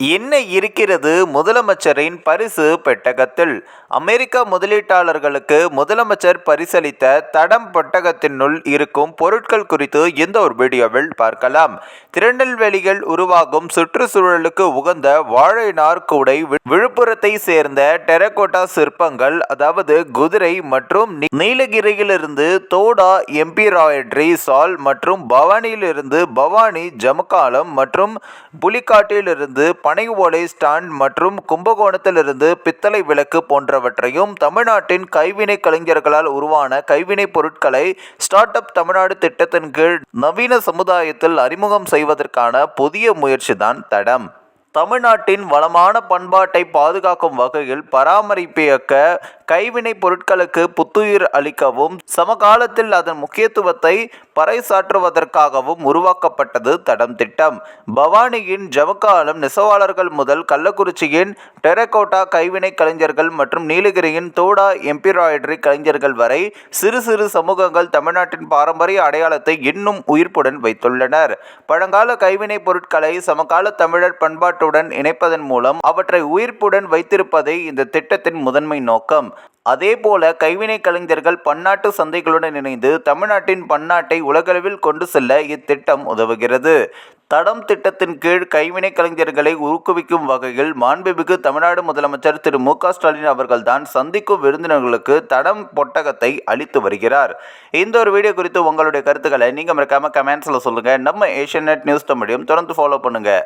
என்ன இருக்கிறது? முதலமைச்சரின் பரிசு பெட்டகத்தில். அமெரிக்க முதலீட்டாளர்களுக்கு முதலமைச்சர் பரிசளித்த தடம் பெட்டகத்தினுள் இருக்கும் பொருட்கள் குறித்து இந்த ஒரு வீடியோவில் பார்க்கலாம். திருநெல்வேலியில் உருவாகும் சுற்றுச்சூழலுக்கு உகந்த வாழை நாற்கூடை விழுப்புரத்தை சேர்ந்த டெரகோட்டா சிற்பங்கள் அதாவது குதிரை மற்றும் நீலகிரியிலிருந்து தோடா எம்பிராய்டரி சால் மற்றும் பவானியிலிருந்து பவானி ஜமக்காலம் மற்றும் புலிக்காட்டிலிருந்து பனை ஓலை ஸ்டாண்ட் மற்றும் கும்பகோணத்திலிருந்து பித்தளை விளக்கு போன்றவற்றையும் தமிழ்நாட்டின் கைவினை கலைஞர்களால் உருவான கைவினைப் பொருட்களை ஸ்டார்ட் அப் தமிழ்நாடு திட்டத்தின் கீழ் நவீன சமுதாயத்தில் அறிமுகம் செய்வதற்கான புதிய முயற்சிதான் தடம். தமிழ்நாட்டின் வளமான பண்பாட்டை பாதுகாக்கும் வகையில் பராமரிப்பியக்க கைவினைப் பொருட்களுக்கு புத்துயிர் அளிக்கவும் சமகாலத்தில் அதன் முக்கியத்துவத்தை பறைசாற்றுவதற்காகவும் உருவாக்கப்பட்டது தடம் திட்டம். பவானியின் ஜமக்காலம் நெசவாளர்கள் முதல் கள்ளக்குறிச்சியின் டெரகோட்டா கைவினை கலைஞர்கள் மற்றும் நீலகிரியின் தோடா எம்பிராய்டரி கலைஞர்கள் வரை சிறு சிறு சமூகங்கள் தமிழ்நாட்டின் பாரம்பரிய அடையாளத்தை இன்னும் உயிர்ப்புடன் வைத்துள்ளனர். பழங்கால கைவினைப் பொருட்களை சமகால தமிழர் பண்பாட்டுடன் இணைப்பதன் மூலம் அவற்றை உயிர்ப்புடன் வைத்திருப்பதே இந்த திட்டத்தின் முதன்மை நோக்கம். அதேபோல கைவினை கலைஞர்கள் பன்னாட்டு சந்தைகளுடன் இணைந்து தமிழ்நாட்டின் பன்னாட்டை உலகளவில் கொண்டு செல்ல இத்திட்டம் உதவுகிறது. தடம் திட்டத்தின் கீழ் கைவினை கலைஞர்களை ஊக்குவிக்கும் வகையில் மாண்புமிகு தமிழ்நாடு முதலமைச்சர் திரு மு க ஸ்டாலின் அவர்கள்தான் சந்திக்கும் விருந்தினர்களுக்கு தடம் பொட்டகத்தை அளித்து வருகிறார். இந்த ஒரு வீடியோ குறித்து உங்களுடைய கருத்துக்களை நீங்கள் மறக்காமல் கமெண்ட்ஸில் சொல்லுங்கள் நம்ம ஏஷியன் நெட் நியூஸ் தமிழையும் தொடர்ந்து ஃபாலோ பண்ணுங்கள்